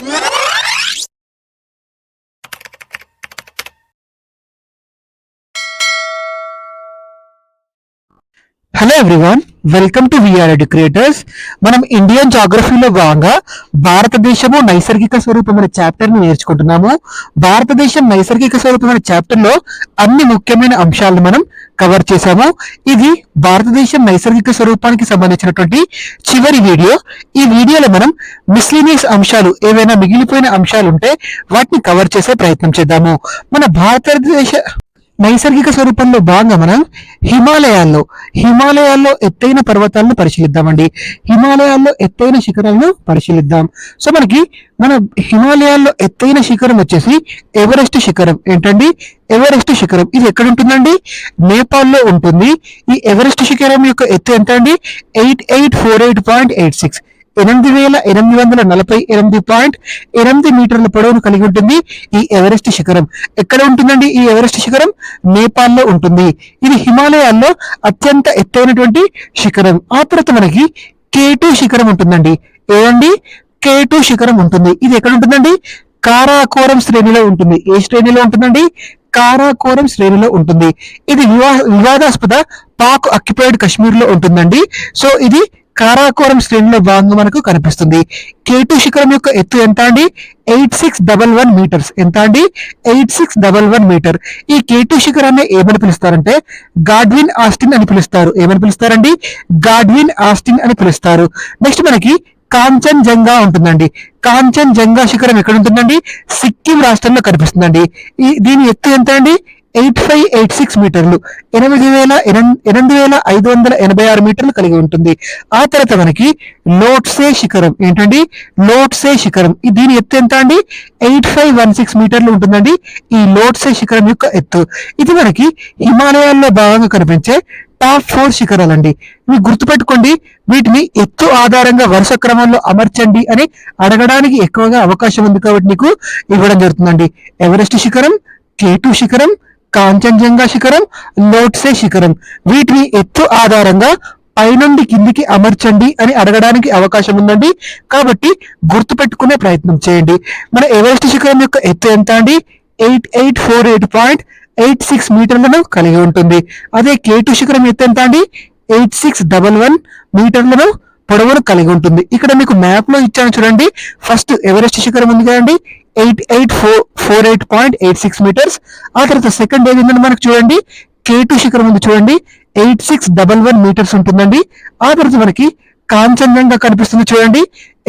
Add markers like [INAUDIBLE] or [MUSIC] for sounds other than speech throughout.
Yeah. [LAUGHS] Hello everyone welcome to VR creators మనం Indian జాగ్రఫీలో భాగంగా భారతదేశము నైసర్గిక స్వరూపమైన అనే చాప్టర్ని నేర్చుకుంటున్నాము. భారతదేశం నైసర్గిక స్వరూపం అనే చాప్టర్లో అన్ని ముఖ్యమైన అంశాలను మనం కవర్ చేశాము. ఇది భారతదేశం నైసర్గిక స్వరూపానికి సంబంధించినటువంటి చివరి వీడియో ఈ వీడియోలో మనం మిస్లీనియస్ అంశాలు ఏవైనా మిగిలిపోయిన అంశాలు ఉంటే వాటిని కవర్ చేసే ప్రయత్నం చేద్దాము. మన భారతదేశ నైసర్గిక స్వరూపంలో భాగంగా మనం హిమాలయాల్లో హిమాలయాల్లో ఎత్తైన పర్వతాలను పరిశీలిద్దామండి. హిమాలయాల్లో ఎత్తైన శిఖరాలను పరిశీలిద్దాం. సో మనకి మన హిమాలయాల్లో ఎత్తైన శిఖరం వచ్చేసి ఎవరెస్ట్ శిఖరం. ఏంటండి? ఎవరెస్ట్ శిఖరం. ఇది ఎక్కడ ఉంటుందండి నేపాల్లో ఉంటుంది. ఈ ఎవరెస్ట్ శిఖరం యొక్క ఎత్తు ఎంత అండి eight eight four eight point eight six. ఎనిమిది వేల ఎనిమిది వందల నలభై ఎనిమిది పాయింట్ ఎనిమిది మీటర్ల పొడవును కలిగి ఉంటుంది ఈ ఎవరెస్ట్ శిఖరం. ఎక్కడ ఉంటుందండి ఈ ఎవరెస్ట్ శిఖరం? నేపాల్లో ఉంటుంది. ఇది హిమాలయాల్లో అత్యంత ఎత్తైనటువంటి శిఖరం. ఆ తర్వాత మనకి కేటు శిఖరం ఉంటుందండి. ఏదండి కేటు శిఖరం ఉంటుంది. ఇది ఎక్కడ ఉంటుందండి? కారాకోరం శ్రేణిలో ఉంటుంది. ఏ శ్రేణిలో ఉంటుందండి? కారాకోరం శ్రేణిలో ఉంటుంది. ఇది వివా వివాదాస్పద పాక్ అక్యుపైడ్ కశ్మీర్లో ఉంటుందండి. సో ఇది కారాకోరం శ్రేణిలో భాగంగా మనకు కనిపిస్తుంది. కేటు శిఖరం యొక్క ఎత్తు ఎంత అండి? Eight six double one metres. ఎంత అండి? Eight six double one metre. ఈ కేటు శిఖరాన్ని ఏమని పిలుస్తారంటే గాడ్విన్ ఆస్టిన్ అని పిలుస్తారు. ఏమని పిలుస్తారండి? గాడ్విన్ ఆస్టిన్ అని పిలుస్తారు. నెక్స్ట్ మనకి కాంచన్ జంగా ఉంటుందండి. కాంచన్ జంగా శిఖరం ఎక్కడ ఉంటుందండి? సిక్కిం రాష్ట్రంలో కనిపిస్తుందండి. ఈ దీని ఎత్తు ఎంత అండి? ఎయిట్ ఫైవ్ ఎయిట్ సిక్స్ మీటర్లు ఎనిమిది వేల ఎనిమిది వేల ఐదు వందల ఎనభై ఆరు మీటర్లు కలిగి ఉంటుంది. ఆ తర్వాత మనకి లోట్సే శిఖరం? ఏంటండి? లోట్సే శిఖరం. దీని ఎత్తు ఎంత అండి? ఎయిట్ ఫైవ్ వన్ సిక్స్ మీటర్లు ఉంటుందండి ఈ లోట్సే శిఖరం యొక్క ఎత్తు. ఇది మనకి హిమాలయాల్లో భాగంగా కనిపించే టాప్ ఫోర్ శిఖరాలండి. మీరు గుర్తుపెట్టుకోండి వీటిని ఎత్తు ఆధారంగా వరుస క్రమంలో అమర్చండి అని అడగడానికి ఎక్కువగా అవకాశం ఉంది కాబట్టి నీకు ఇవ్వడం జరుగుతుందండి. ఎవరెస్ట్ శిఖరం కేటు శిఖరం కాంచన్జంగా శిఖరం లోట్సే శిఖరం. వీటిని ఎత్తు ఆధారంగా పైనుండి కిందికి అమర్చండి అని అడగడానికి అవకాశం ఉందండి. కాబట్టి గుర్తుపెట్టుకునే ప్రయత్నం చేయండి. మన ఎవరెస్ట్ శిఖరం యొక్క ఎత్తు ఎంత అండి? Eight eight four eight point eight six మీటర్లను కలిగి ఉంటుంది. అదే కేటు శిఖరం ఎత్తు ఎంత అండి? ఎయిట్ సిక్స్ డబల్ వన్ మీటర్లను పొడవును కలిగి ఉంటుంది. ఇక్కడ మీకు మ్యాప్లో ఇచ్చాను చూడండి. ఫస్ట్ ఎవరెస్ట్ శిఖరం ఉంది కదండి? Eight eight four four eight point eight six metres. ఆ తర్వాత సెకండ్ ఏది ఉందండి మనకు చూడండి? కే టూ శిఖరం ఉంది చూడండి. Eight six double one metres ఉంటుందండి. ఆ తర్వాత మనకి కాంచన్జంగా కనిపిస్తుంది చూడండి.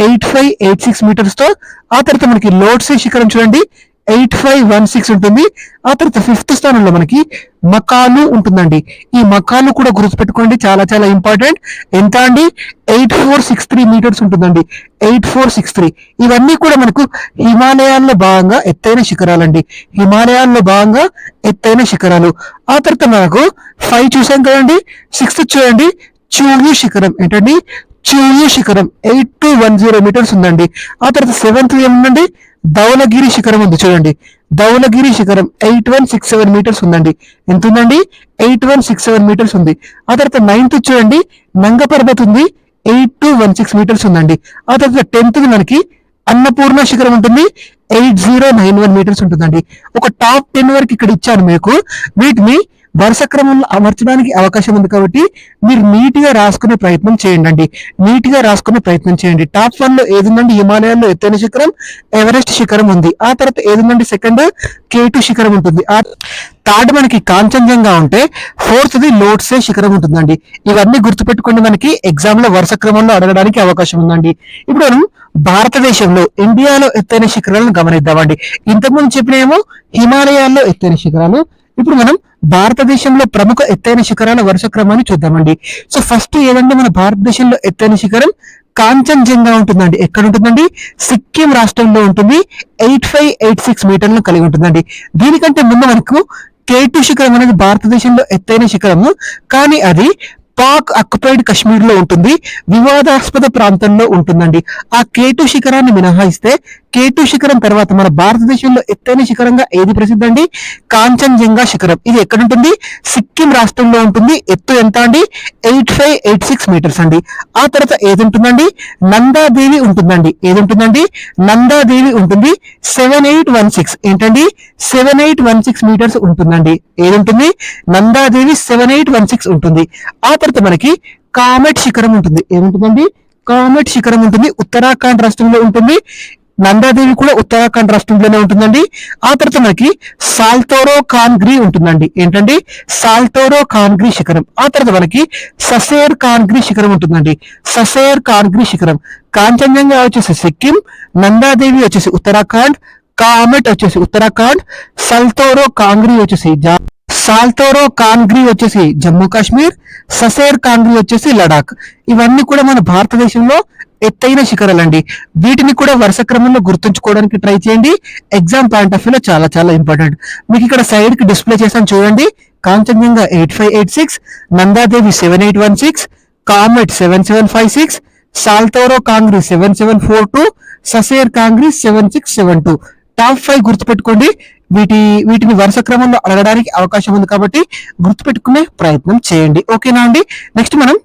ఎయిట్ ఫైవ్ ఎయిట్ సిక్స్ మీటర్స్తో ఆ తర్వాత మనకి లోడ్సే శిఖరం చూడండి. ఎయిట్ ఫైవ్ వన్ సిక్స్ ఉంటుంది. ఆ తర్వాత ఫిఫ్త్ స్థానంలో మనకి మకాలు ఉంటుందండి. ఈ మకాలు కూడా గుర్తుపెట్టుకోండి. చాలా చాలా ఇంపార్టెంట్ ఎంత అండి? Eight four six three metres ఉంటుందండి. Eight four six three. ఇవన్నీ కూడా మనకు హిమాలయాల్లో భాగంగా ఎత్తైన శిఖరాలండి. హిమాలయాల్లో భాగంగా ఎత్తైన శిఖరాలు. ఆ తర్వాత మనకు ఫైవ్ చూసాం కదండి. సిక్స్త్ చూడండి. చూయు శిఖరం. ఏంటండి? చూయు శిఖరం. Eight two one zero metres ఉందండి. ఆ తర్వాత సెవెంత్ ఏముందండి? ధవలగిరి శిఖరం ఉంది చూడండి. ధవలగిరి శిఖరం eight one six seven metres ఉందండి. ఎంత ఉందండి eight one six seven metres ఉంది. ఆ తర్వాత నైన్త్ చూడండి. నంగ పర్వత్ ఉంది. Eight two one six metres ఉందండి. ఆ తర్వాత టెన్త్ మనకి అన్నపూర్ణ శిఖరం ఉంటుంది. Eight zero nine one metres ఉంటుందండి. ఒక టాప్ టెన్ వరకు ఇక్కడ ఇచ్చాను మీకు. వీటిని వరుస క్రమంలో అమర్చడానికి అవకాశం ఉంది కాబట్టి మీరు నీట్గా రాసుకునే ప్రయత్నం చేయండి నీట్గా రాసుకునే ప్రయత్నం చేయండి. టాప్ వన్లో ఏదుందండి? హిమాలయాల్లో ఎత్తైన శిఖరం ఎవరెస్ట్ శిఖరం ఉంది. ఆ తర్వాత ఏదుందండి? సెకండ్ కేటు శిఖరం ఉంటుంది. ఆ థర్డ్ మనకి కాంచన్జంగా ఉంటే ఫోర్త్ ది లోట్సే శిఖరం ఉంటుందండి. ఇవన్నీ గుర్తుపెట్టుకుని మనకి. ఎగ్జామ్లో వరుస క్రమంలో అడగడానికి అవకాశం ఉందండి. ఇప్పుడు మనం భారతదేశంలో ఇండియాలో ఎత్తైన శిఖరాలను గమనిద్దామండి. ఇంతకుముందు చెప్పినేమో హిమాలయాల్లో ఎత్తైన శిఖరాలు ఇప్పుడు మనం భారతదేశంలో ప్రముఖ ఎత్తైన శిఖరాల వరుస క్రమాన్ని చూద్దామండి. సో ఫస్ట్ ఏదంటే మన భారతదేశంలో ఎత్తైన శిఖరం కాంచన్జంగా ఉంటుందండి. ఎక్కడ ఉంటుందండి? సిక్కిం రాష్ట్రంలో ఉంటుంది. ఎయిట్ ఫైవ్ ఎయిట్ సిక్స్ మీటర్లను కలిగి ఉంటుందండి. దీనికంటే ముందు మనకు కేటు శిఖరం అనేది భారతదేశంలో ఎత్తైన శిఖరము. కానీ అది పాక్ అక్యుపైడ్ కశ్మీర్లో ఉంటుంది. వివాదాస్పద ప్రాంతంలో ఉంటుందండి. ఆ కేటు శిఖరాన్ని మినహాయిస్తే కేటు శిఖరం తర్వాత మన భారతదేశంలో ఎత్తైన శిఖరంగా ఏది ప్రసిద్ధి అండి? కాంచన్జంగా శిఖరం. ఇది ఎక్కడ ఉంటుంది సిక్కిం రాష్ట్రంలో ఉంటుంది. ఎత్తు ఎంత అండి? Eight five eight six metres అండి. ఆ తర్వాత ఏది ఉంటుందండి నందాదేవి ఉంటుందండి. ఏది ఉంటుందండి నందాదేవి ఉంటుంది. Seven eight one six. ఏంటండి? Seven eight one six metres ఉంటుందండి. ఏది ఉంటుంది Nanda Devi seven eight one six ఉంటుంది. ఆ తర్వాత మనకి కామెట్ శిఖరం ఉంటుంది. ఏముంటుందండి? కామెట్ శిఖరం ఉంటుంది. ఉత్తరాఖండ్ రాష్ట్రంలో ఉంటుంది. నందాదేవి కూడా ఉత్తరాఖండ్ రాష్ట్రంలోనే ఉంటుందండి. ఆ తర్వాత మనకి సాల్తోరో కాన్గ్రీ ఉంటుందండి. ఏంటండి? సాల్తోరో కాన్గ్రీ శిఖరం. ఆ తర్వాత మనకి ససేర్ కాన్గ్రీ శిఖరం ఉంటుందండి. ససేర్ కాన్గ్రీ శిఖరం. కాంచన్జంగా వచ్చేసి సిక్కిం నందాదేవి వచ్చేసి ఉత్తరాఖండ్ కామెట్ వచ్చేసి ఉత్తరాఖండ్ సల్తోరో కాంగ్రీ వచ్చేసి సాల్తోరో కాన్గ్రీ వచ్చేసి జమ్మూ కాశ్మీర్ ససేర్ కాంగ్రీ వచ్చేసి లడాక్. ఇవన్నీ కూడా మన భారతదేశంలో ఎత్తైన శిఖరాలండి. వీటిని కూడా వరుస క్రమంలో గుర్తుంచుకోవడానికి ట్రై చేయండి. ఎగ్జామ్ పాయింట్ ఆఫ్ వ్యూలో చాలా చాలా ఇంపార్టెంట్ మీకు ఇక్కడ సైడ్కి డిస్ప్లే చేశాను చూడండి. Kanchenjunga eight five eight six Nanda Devi seven eight one six Kamet seven seven five six Saltoro Kangri seven seven four two Saser Kangri seven six seven two top five గుర్తుపెట్టుకోండి. వీటి వీటిని వరుస క్రమంలో అడగడానికి అవకాశం ఉంది కాబట్టి గుర్తుపెట్టుకునే ప్రయత్నం చేయండి. ఓకేనా అండి? నెక్స్ట్ మనం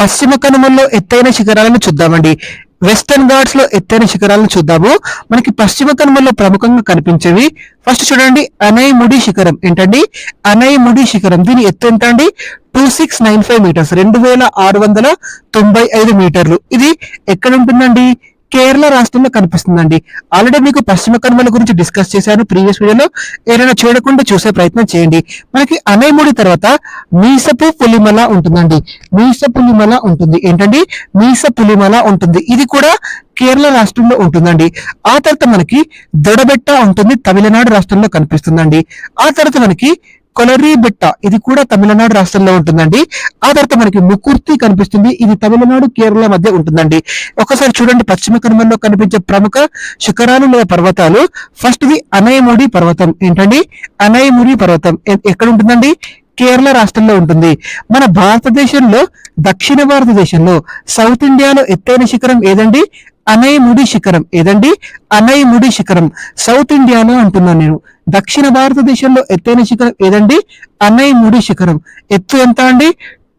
పశ్చిమ కనుమల్లో ఎత్తైన శిఖరాలను చూద్దామండి. వెస్టర్న్ ఘాట్స్లో ఎత్తైన శిఖరాలను చూద్దాము. మనకి పశ్చిమ కనుమల్లో ప్రముఖంగా కనిపించేవి ఫస్ట్ చూడండి అనైముడి శిఖరం ఏంటండి? అనైముడి శిఖరం. దీని ఎత్తు ఎంత అండి two six nine five metres. రెండు వేల ఆరు వందల తొంభై ఐదు మీటర్లు. ఇది ఎక్కడ ఉంటుందండి? కేరళ రాష్ట్రంలో కనిపిస్తుందండి. ఆల్రెడీ మీకు పశ్చిమ కనుమల గురించి డిస్కస్ చేశాను ప్రీవియస్ వీడియోలో ఏదైనా చూడకుండా చూసే ప్రయత్నం చేయండి. మనకి అనైముడి తర్వాత మీసపు పులిమల ఉంటుందండి. మీస పులిమల ఉంటుంది. ఏంటండి? మీస పులిమల ఉంటుంది. ఇది కూడా కేరళ రాష్ట్రంలో ఉంటుందండి. ఆ తర్వాత మనకి దొడబెట్ట ఉంటుంది. తమిళనాడు రాష్ట్రంలో కనిపిస్తుందండి. ఆ తర్వాత మనకి కొలరీ బిట్ట ఇది కూడా తమిళనాడు రాష్ట్రంలో ఉంటుందండి. ఆ తర్వాత మనకి ముకుర్తి కనిపిస్తుంది. ఇది తమిళనాడు కేరళ మధ్య ఉంటుందండి. ఒకసారి చూడండి పశ్చిమ కనుమల్లో కనిపించే ప్రముఖ శిఖరాలు లేదా పర్వతాలు. ఫస్ట్ ది అనయముడి పర్వతం. ఏంటండి? అనయముడి పర్వతం. ఎక్కడ ఉంటుందండి? కేరళ రాష్ట్రంలో ఉంటుంది. మన భారతదేశంలో దక్షిణ భారతదేశంలో సౌత్ ఇండియాలో ఎత్తైన శిఖరం ఏదండి? అనైముడి శిఖరం. ఏదండి? అనైముడి శిఖరం. సౌత్ ఇండియాలో అంటున్నాను నేను. దక్షిణ భారతదేశంలో ఎత్తైన శిఖరం ఏదండి? అనైముడి శిఖరం. ఎత్తు ఎంత అండి?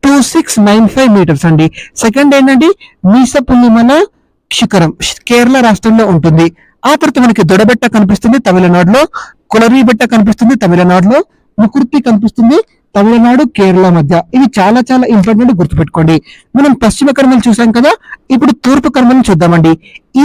Two six nine five metres అండి. సెకండ్ ఏంటండి? మీసపుల్లిమల శిఖరం. కేరళ రాష్ట్రంలో ఉంటుంది. ఆ తర్వాత మనకి దొడబెట్ట కనిపిస్తుంది తమిళనాడులో. కులరీ బెట్ట కనిపిస్తుంది తమిళనాడులో. ముకుర్తి కనిపిస్తుంది తమిళనాడు కేరళ మధ్య. ఇవి చాలా చాలా ఇంపార్టెంట్ గుర్తుపెట్టుకోండి. మనం పశ్చిమ కర్మలు చూసాం కదా ఇప్పుడు తూర్పు కర్మలను చూద్దామండి.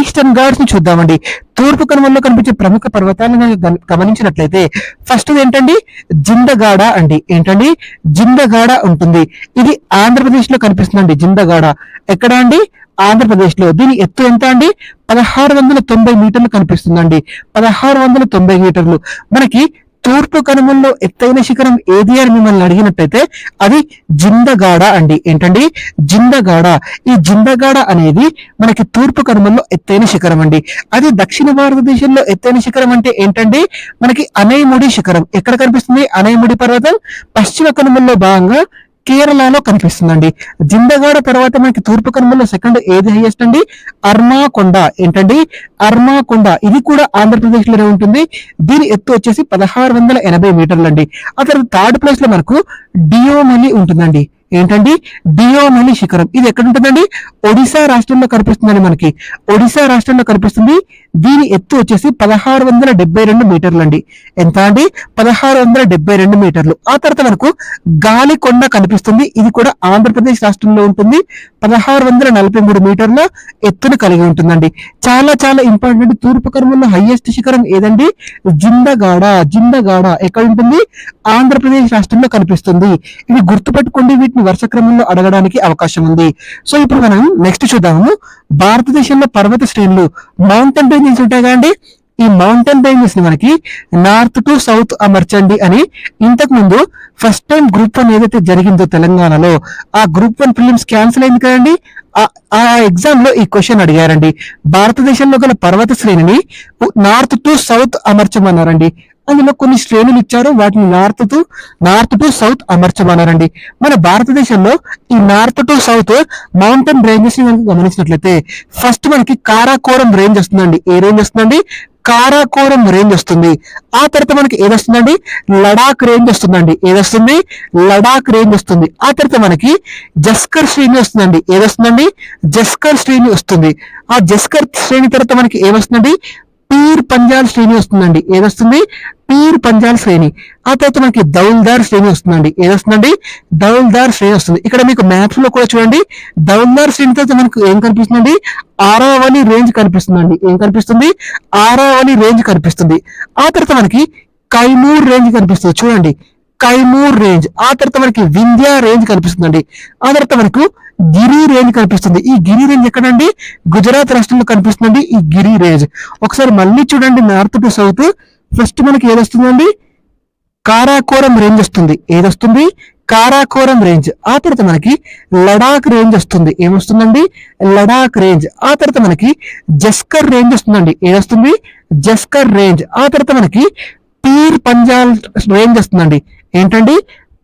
ఈస్టర్న్ ఘాట్స్ని చూద్దామండి. తూర్పు కనుమల్లో కనిపించే ప్రముఖ పర్వతాలను గమనించినట్లయితే ఫస్ట్ ఏంటండి? జిందగాడ అండి. ఏంటండి? జిందగాడ ఉంటుంది. ఇది ఆంధ్రప్రదేశ్లో కనిపిస్తుందండి జిందగాడ. ఎక్కడ అండి? ఆంధ్రప్రదేశ్లో దీని ఎత్తు ఎంత అండి? పదహారు వందల తొంభై మీటర్లు కనిపిస్తుందండి. పదహారు వందల తొంభై మీటర్లు. మనకి తూర్పు కనుమల్లో ఎత్తైన శిఖరం ఏది అని మిమ్మల్ని అడిగినట్టయితే అది జిందగాడ అండి. ఏంటండి? జిందగాడ. ఈ జిందగాడ అనేది మనకి తూర్పు కనుమల్లో ఎత్తైన శిఖరం అండి. అది దక్షిణ భారతదేశంలో ఎత్తైన శిఖరం అంటే ఏంటండి? మనకి అనైముడి శిఖరం. ఎక్కడ కనిపిస్తుంది? అనైముడి పర్వతం పశ్చిమ కనుమల్లో భాగంగా కేరళలో కనిపిస్తుందండి. జిందగాడ తర్వాత మనకి తూర్పు కనుమల్లో సెకండ్ ఏది హైయెస్ట్ అండి? అర్మాకొండ. ఏంటండి? అర్మాకొండ. ఇది కూడా ఆంధ్రప్రదేశ్లోనే ఉంటుంది. దీని ఎత్తు వచ్చేసి పదహారు వందల ఎనభై మీటర్లు అండి ఆ తర్వాత థర్డ్ ప్లేస్లో మనకు డియోమలి ఉంటుందండి. ఏంటండి? డియోమలి శిఖరం. ఇది ఎక్కడ ఉంటుందండి ఒడిశా రాష్ట్రంలో కనిపిస్తుందండి మనకి. ఒడిశా రాష్ట్రంలో కనిపిస్తుంది. దీని ఎత్తు వచ్చేసి పదహారు వందల డెబ్బై రెండు మీటర్లు అండి. ఎంత అండి? పదహారు వందల డెబ్బై రెండు మీటర్లు. ఆ తర్వాత మనకు గాలికొండ కనిపిస్తుంది. ఇది కూడా ఆంధ్రప్రదేశ్ రాష్ట్రంలో ఉంటుంది. పదహారు వందల నలభై మూడు మీటర్ల ఎత్తును కలిగి ఉంటుందండి. చాలా చాలా ఇంపార్టెంట్ తూర్పు కర్మంలో హైయెస్ట్ శిఖరం ఏదండి? జిందగాడ. జిందగాడ ఎక్కడ ఉంటుంది? ఆంధ్రప్రదేశ్ రాష్ట్రంలో కనిపిస్తుంది. ఇవి గుర్తుపెట్టుకోండి వీటిని. వరుస క్రమంలో అడగడానికి అవకాశం ఉంది. సో ఇప్పుడు మనం నెక్స్ట్ చూద్దాము. భారతదేశంలో పర్వత శ్రేణులు మౌంటైన్ రేంజెస్ ఉంటాయి కదండి ఈ మౌంటైన్ రేంజెస్ని మనకి నార్త్ టు సౌత్ అమర్చండి అని ఇంతకు ముందు ఫస్ట్ టైం గ్రూప్ వన్ ఏదైతే జరిగిందో తెలంగాణలో ఆ గ్రూప్ వన్ ఫిలిమ్స్ క్యాన్సిల్ అయింది కదండి? ఆ- ఆ ఎగ్జామ్లో ఈ క్వశ్చన్ అడిగారండి. భారతదేశంలో గల పర్వత శ్రేణిని నార్త్ టు సౌత్ అమర్చమన్నారండి. అందులో కొన్ని శ్రేణులు ఇచ్చారు. వాటిని north to north to south అమర్చమన్నారండి. మన భారతదేశంలో ఈ నార్త్ టు సౌత్ మౌంటైన్ రేంజెస్ని మనకి గమనించినట్లయితే ఫస్ట్ మనకి కారాకోరం రేంజ్ వస్తుందండి. ఏ రేంజ్ వస్తుందండి? కారాకోరం రేంజ్ వస్తుంది. ఆ తర్వాత మనకి ఏది వస్తుందండి? లడాక్ రేంజ్ వస్తుందండి. ఏది వస్తుంది? లడాక్ రేంజ్ వస్తుంది. ఆ తర్వాత మనకి జస్కర్ శ్రేణి వస్తుందండి. ఏది వస్తుందండి? జస్కర్ శ్రేణి వస్తుంది. ఆ జస్కర్ శ్రేణి తర్వాత మనకి ఏమొస్తుందండి పీర్ పంజాల్ శ్రేణి వస్తుందండి. ఏదొస్తుంది? పీర్ పంజాల్ శ్రేణి. ఆ తర్వాత మనకి దౌల్దార్ శ్రేణి వస్తుందండి. ఏదొస్తుందండి? దౌల్దార్ శ్రేణి వస్తుంది. ఇక్కడ మీకు మ్యాప్స్లో కూడా చూడండి. దౌల్దార్ శ్రేణి తర్వాత మనకు ఏం కనిపిస్తుందండి? ఆరావని రేంజ్ కనిపిస్తుందండి. ఏం కనిపిస్తుంది? ఆరావని రేంజ్ కనిపిస్తుంది. ఆ తర్వాత మనకి కైమూర్ రేంజ్ కనిపిస్తుంది. చూడండి. కైమూర్ రేంజ్. ఆ తర్వాత మనకి వింధ్యా రేంజ్ కనిపిస్తుందండి. ఆ తర్వాత మనకు గిరి రేంజ్ కనిపిస్తుంది. ఈ గిరి రేంజ్ ఎక్కడండి? గుజరాత్ రాష్ట్రంలో కనిపిస్తుందండి. ఈ గిరి రేంజ్. ఒకసారి మళ్ళీ చూడండి నార్త్ టు సౌత్. ఫస్ట్ మనకి ఏదొస్తుందండి కారాకోరం రేంజ్ వస్తుంది. ఏదొస్తుంది కారాకోరం రేంజ్. ఆ తర్వాత మనకి లడాక్ రేంజ్ వస్తుంది. ఏమొస్తుందండి? లడాక్ రేంజ్. ఆ తర్వాత మనకి జస్కర్ రేంజ్ వస్తుందండి. ఏదొస్తుంది జస్కర్ రేంజ్. ఆ తర్వాత మనకి పీర్ పంజాల్ రేంజ్ వస్తుందండి. ఏంటండి?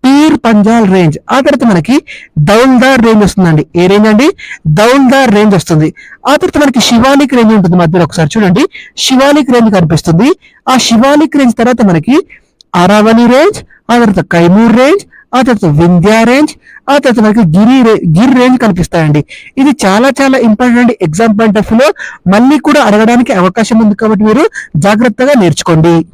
పీర్ పంజాల్ రేంజ్. ఆ తర్వాత మనకి దౌల్దార్ రేంజ్ వస్తుందండి. ఏ రేంజ్ అండి? దౌల్దార్ రేంజ్ వస్తుంది. ఆ తర్వాత మనకి శివాలిక్ రేంజ్ ఉంటుంది మధ్యలో ఒకసారి చూడండి. శివాలిక్ రేంజ్ కనిపిస్తుంది. ఆ శివాలిక్ రేంజ్ తర్వాత మనకి అరావలి రేంజ్ ఆ తర్వాత కైమూర్ రేంజ్ ఆ తర్వాత వింధ్యా రేంజ్ ఆ తర్వాత మనకి గిరి రే- గిర్ రేంజ్ కనిపిస్తాయండి. ఇది చాలా చాలా ఇంపార్టెంట్ ఎగ్జామ్ పాయింట్ ఆఫ్లో మళ్ళీ కూడా అడగడానికి అవకాశం ఉంది కాబట్టి మీరు జాగ్రత్తగా నేర్చుకోండి.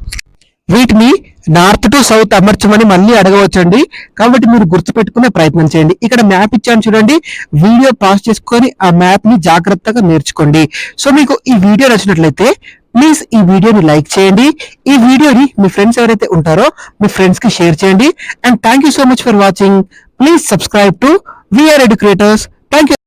వీటిని నార్త్ టు సౌత్ అమర్చమని మళ్ళీ అడగవచ్చండి. కాబట్టి మీరు గుర్తుపెట్టుకునే ప్రయత్నం చేయండి. ఇక్కడ మ్యాప్ ఇచ్చాను చూడండి. వీడియో పాస్ చేసుకొని ఆ మ్యాప్ని జాగ్రత్తగా నేర్చుకోండి. సో మీకు ఈ వీడియో నచ్చినట్లయితే ప్లీజ్ ఈ వీడియోని లైక్ చేయండి. ఈ వీడియోని మీ ఫ్రెండ్స్ ఎవరైతే ఉంటారో మీ ఫ్రెండ్స్కి షేర్ చేయండి. And thank you so much for watching please subscribe to VR educators thank you